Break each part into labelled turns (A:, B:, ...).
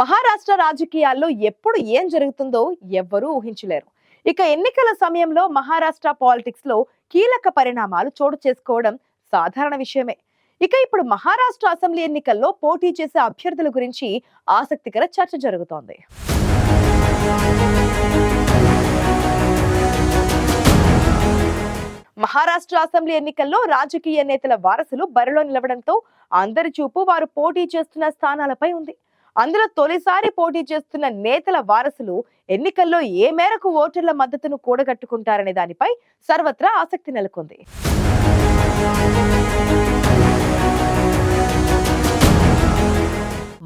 A: మహారాష్ట్ర రాజకీయాల్లో ఎప్పుడు ఏం జరుగుతుందో ఎవ్వరూ ఊహించలేరు. ఇక ఎన్నికల సమయంలో మహారాష్ట్ర పాలిటిక్స్లో కీలక పరిణామాలు చోటు చేసుకోవడం సాధారణ విషయమే. ఇక ఇప్పుడు మహారాష్ట్ర అసెంబ్లీ ఎన్నికల్లో పోటీ చేసే అభ్యర్థుల గురించి ఆసక్తికర చర్చ జరుగుతోంది. మహారాష్ట్ర అసెంబ్లీ ఎన్నికల్లో రాజకీయ నేతల వారసులు బరిలో నిలవడంతో అందరి చూపు వారు పోటీ చేస్తున్న స్థానాలపై ఉంది. అందులో తొలిసారి పోటీ చేస్తున్న నేతల వారసులు ఎన్నికల్లో ఏ మేరకు ఓటర్ల మద్దతును కూడగట్టుకుంటారనే దానిపై సర్వత్రా ఆసక్తి నెలకొంది.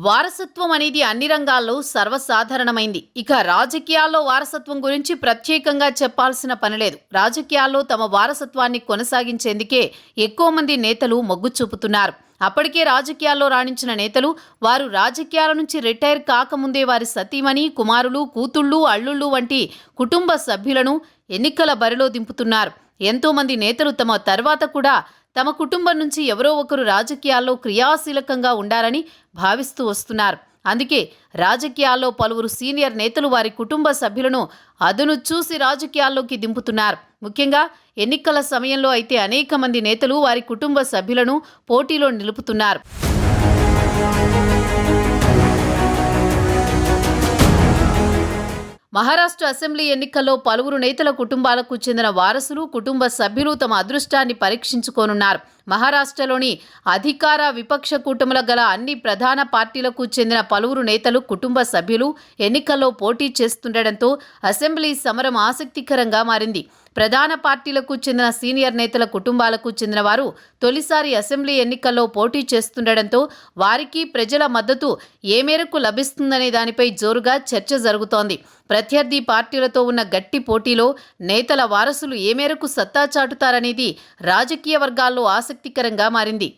B: వారసత్వం అనేది అన్ని రంగాల్లో సర్వసాధారణమైంది. ఇక రాజకీయాల్లో వారసత్వం గురించి ప్రత్యేకంగా చెప్పాల్సిన పనిలేదు రాజకీయాల్లో తమ వారసత్వాన్ని కొనసాగించేందుకే ఎక్కువ మంది నేతలు మొగ్గు చూపుతున్నారు. అప్పటికే రాజకీయాల్లో రాణించిన నేతలు వారు రాజకీయాల నుంచి రిటైర్ కాకముందే వారి సతీమణి కుమారులు కూతుళ్ళు అల్లుళ్ళు వంటి కుటుంబ సభ్యులను ఎన్నికల బరిలో దింపుతున్నారు. ఎంతో మంది నేతలు తమ తర్వాత కూడా తమ కుటుంబం నుంచి ఎవరో ఒకరు రాజకీయాల్లో క్రియాశీలకంగా ఉండాలని భావిస్తూ వస్తున్నారు. అందుకే రాజకీయాల్లో పలువురు సీనియర్ నేతలు వారి కుటుంబ సభ్యులను అదును చూసి రాజకీయాల్లోకి దింపుతున్నారు. ముఖ్యంగా ఎన్నికల సమయంలో అయితే అనేక మంది నేతలు వారి కుటుంబ సభ్యులను పోటీలో నిలుపుతున్నారు. మహారాష్ట్ర అసెంబ్లీ ఎన్నికల్లో పలువురు నేతల కుటుంబాలకు చెందిన వారసులు కుటుంబ సభ్యులు తమ అదృష్టాన్ని పరీక్షించుకోనున్నారు. మహారాష్ట్రలోని అధికార విపక్ష కూటముల గల అన్ని ప్రధాన పార్టీలకు చెందిన పలువురు నేతలు కుటుంబ సభ్యులు ఎన్నికల్లో పోటీ చేస్తుండటంతో అసెంబ్లీ సమరం ఆసక్తికరంగా మారింది. ప్రధాన పార్టీలకు చెందిన సీనియర్ నేతల కుటుంబాలకు చెందిన వారు తొలిసారి అసెంబ్లీ ఎన్నికల్లో పోటీ చేస్తుండటంతో వారికి ప్రజల మద్దతు ఏ మేరకు లభిస్తుందనే దానిపై జోరుగా చర్చ జరుగుతోంది. ప్రత్యర్థి పార్టీలతో ఉన్న గట్టి పోటీలో నేతల వారసులు ఏ మేరకు సత్తా చాటుతారనేది రాజకీయ వర్గాల్లో ఆసక్తికరంగా మారింది.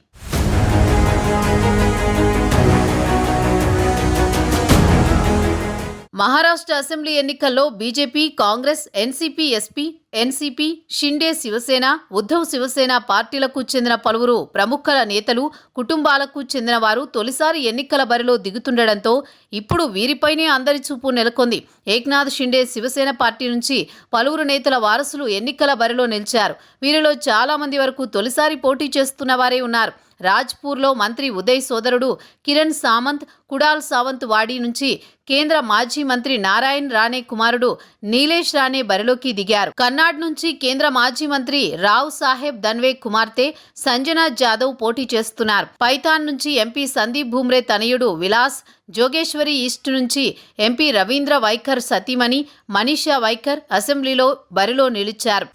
B: మహారాష్ట్ర అసెంబ్లీ ఎన్నికల్లో BJP Congress NCP SP NCP Shinde Shiv Sena Uddhav Shiv Sena పార్టీలకు చెందిన పలువురు ప్రముఖుల నేతలు కుటుంబాలకు చెందిన వారు తొలిసారి ఎన్నికల బరిలో దిగుతుండటంతో ఇప్పుడు వీరిపైనే అందరి చూపు నెలకొంది. ఏక్నాథ్ షిండే శివసేన పార్టీ నుంచి పలువురు నేతల వారసులు ఎన్నికల బరిలో నిలిచారు. వీరిలో చాలా మంది వరకు తొలిసారి పోటీ చేస్తున్న వారే ఉన్నారు. రాజ్పూర్లో మంత్రి ఉదయ్ సోదరుడు కిరణ్ సామంత్ కుడాల్ సావంత్ వాడి నుంచి కేంద్ర మాజీ మంత్రి నారాయణ్ రాణే కుమారుడు నీలేష్ రాణే బరిలోకి దిగారు. కర్నాడ్ నుంచి కేంద్ర మాజీ మంత్రి రావ్ సాహెబ్ దన్వే కుమార్తె సంజనా జాదవ్ పోటీ చేస్తున్నారు. పైథాన్ నుంచి ఎంపీ సందీప్ భూమ్రే తనయుడు విలాస్ జోగేశ్వరి ఈస్ట్ నుంచి ఎంపీ రవీంద్ర వైఖర్ సతీమణి మనీషా వైఖర్ అసెంబ్లీలో బరిలో నిలిచారు.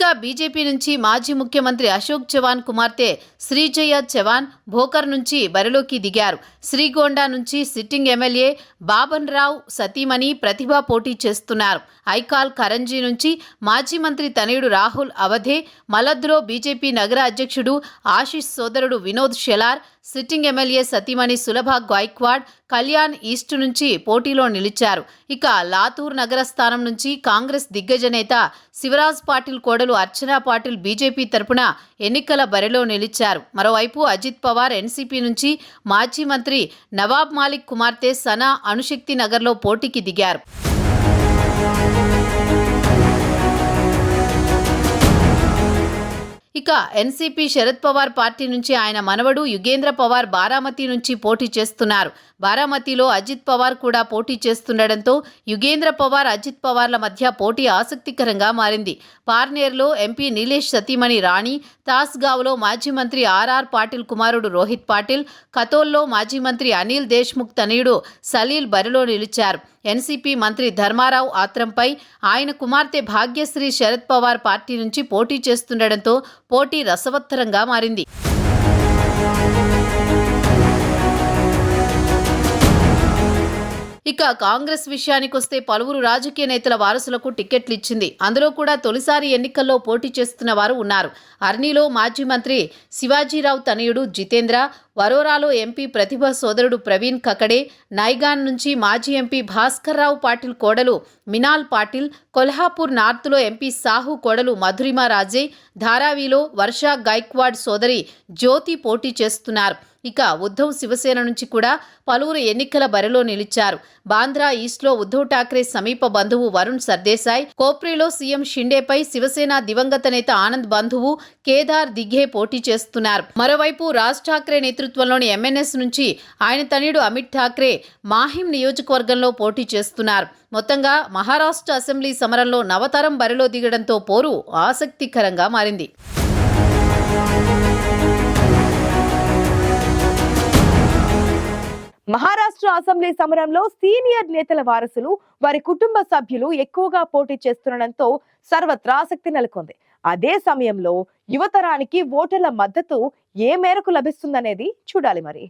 B: ఇక బీజేపీ నుంచి మాజీ ముఖ్యమంత్రి అశోక్ చవాన్ కుమార్తె శ్రీజయ చవాన్ భోకర్ నుంచి బరిలోకి దిగారు. శ్రీగోండా నుంచి సిట్టింగ్ ఎమ్మెల్యే బాబన్ రావు సతీమణి ప్రతిభ పోటీ చేస్తున్నారు. ఐకాల్ కరంజీ నుంచి మాజీ మంత్రి తనయుడు రాహుల్ అవధే మలద్రో బీజేపీ నగర అధ్యక్షుడు ఆశీష్ సోదరుడు వినోద్ షెలార్ సిట్టింగ్ ఎమ్మెల్యే సతీమణి సులభ గాయక్వాడ్ కళ్యాణ్ ఈస్ట్ నుంచి పోటీలో నిలిచారు. ఇక లాతూర్ నగర స్థానం నుంచి కాంగ్రెస్ దిగ్గజ నేత శివరాజ్ పాటిల్ కోడలు అర్చనా పాటిల్ బీజేపీ తరపున ఎన్నికల బరిలో నిలిచారు. మరోవైపు అజిత్ పవార్ ఎన్సీపీ నుంచి మాజీ మంత్రి నవాబ్ మాలిక్ కుమార్తె సనా అణుశక్తి నగర్లో పోటీకి దిగారు. ఇక ఎన్సీపీ శరద్ పవార్ పార్టీ నుంచి ఆయన మనవడు యుగేంద్ర పవార్ బారామతి నుంచి పోటీ చేస్తున్నారు. బారామతిలో అజిత్ పవార్ కూడా పోటీ చేస్తుండటంతో యుగేంద్ర పవార్ అజిత్ పవార్ల మధ్య పోటీ ఆసక్తికరంగా మారింది. పార్నేర్లో ఎంపీ నీలేష్ సతీమణి రాణి తాస్గావ్లో మాజీ మంత్రి ఆర్ఆర్ పాటిల్ కుమారుడు రోహిత్ పాటిల్ ఖతోల్లో మాజీ మంత్రి అనిల్ దేశ్ముఖ్ తనయుడు సలీల్ బరిలో నిలిచారు. ఎన్సీపీ మంత్రి ధర్మారావు ఆత్రంపై ఆయన కుమార్తె భాగ్యశ్రీ శరద్ పవార్ పార్టీ నుంచి పోటీ చేస్తుండటంతో పోటీ రసవత్తరంగా మారింది. ఇక కాంగ్రెస్ విషయానికి వస్తే పలువురు రాజకీయ నేతల వారసులకు టికెట్లు ఇచ్చింది అందులో కూడా తొలిసారి ఎన్నికల్లో పోటీ చేస్తున్న వారు ఉన్నారు. అర్నీలో మాజీ మంత్రి శివాజీరావు తనయుడు జితేంద్ర వరోరాలో ఎంపీ ప్రతిభ సోదరుడు ప్రవీణ్ కకడే నైగాన్ నుంచి మాజీ ఎంపీ భాస్కర్ రావు పాటిల్ కోడలు మినాల్ పాటిల్ కొల్హాపూర్ నార్త్లో ఎంపీ సాహు కోడలు మధురిమ రాజే ధారావిలో వర్ష గైక్వాడ్ సోదరి జ్యోతి పోటీ చేస్తున్నారు. ఇక ఉద్ధవ్ శివసేన నుంచి కూడా పలువురు ఎన్నికల బరిలో నిలిచారు. బాంద్రా ఈస్ట్లో ఉద్ధవ్ ఠాక్రే సమీప బంధువు వరుణ్ సర్దేశాయ్ కోప్రిలో సీఎం షిండేపై శివసేన దివంగత నేత ఆనంద్ బంధువు కేదార్ దిఘే పోటీ చేస్తున్నారు. మరోవైపు రాజ్ ఠాక్రే నేతృత్వంలోని ఎంఎన్ఎస్ నుంచి ఆయన తనయుడు అమిత్ ఠాక్రే మాహిం నియోజకవర్గంలో పోటీ చేస్తున్నారు. మొత్తంగా మహారాష్ట్ర అసెంబ్లీ సమరంలో నవతరం బరిలో దిగడంతో పోరు ఆసక్తికరంగా మారింది.
A: అసెంబ్లీ సమరంలో సీనియర్ నేతల వారసులు వారి కుటుంబ సభ్యులు ఎక్కువగా పోటీ చేస్తుండటంతో సర్వత్రా ఆసక్తి నెలకొంది. అదే సమయంలో యువతరానికి ఓటర్ల మద్దతు ఏ మేరకు లభిస్తుందనేది చూడాలి మరి.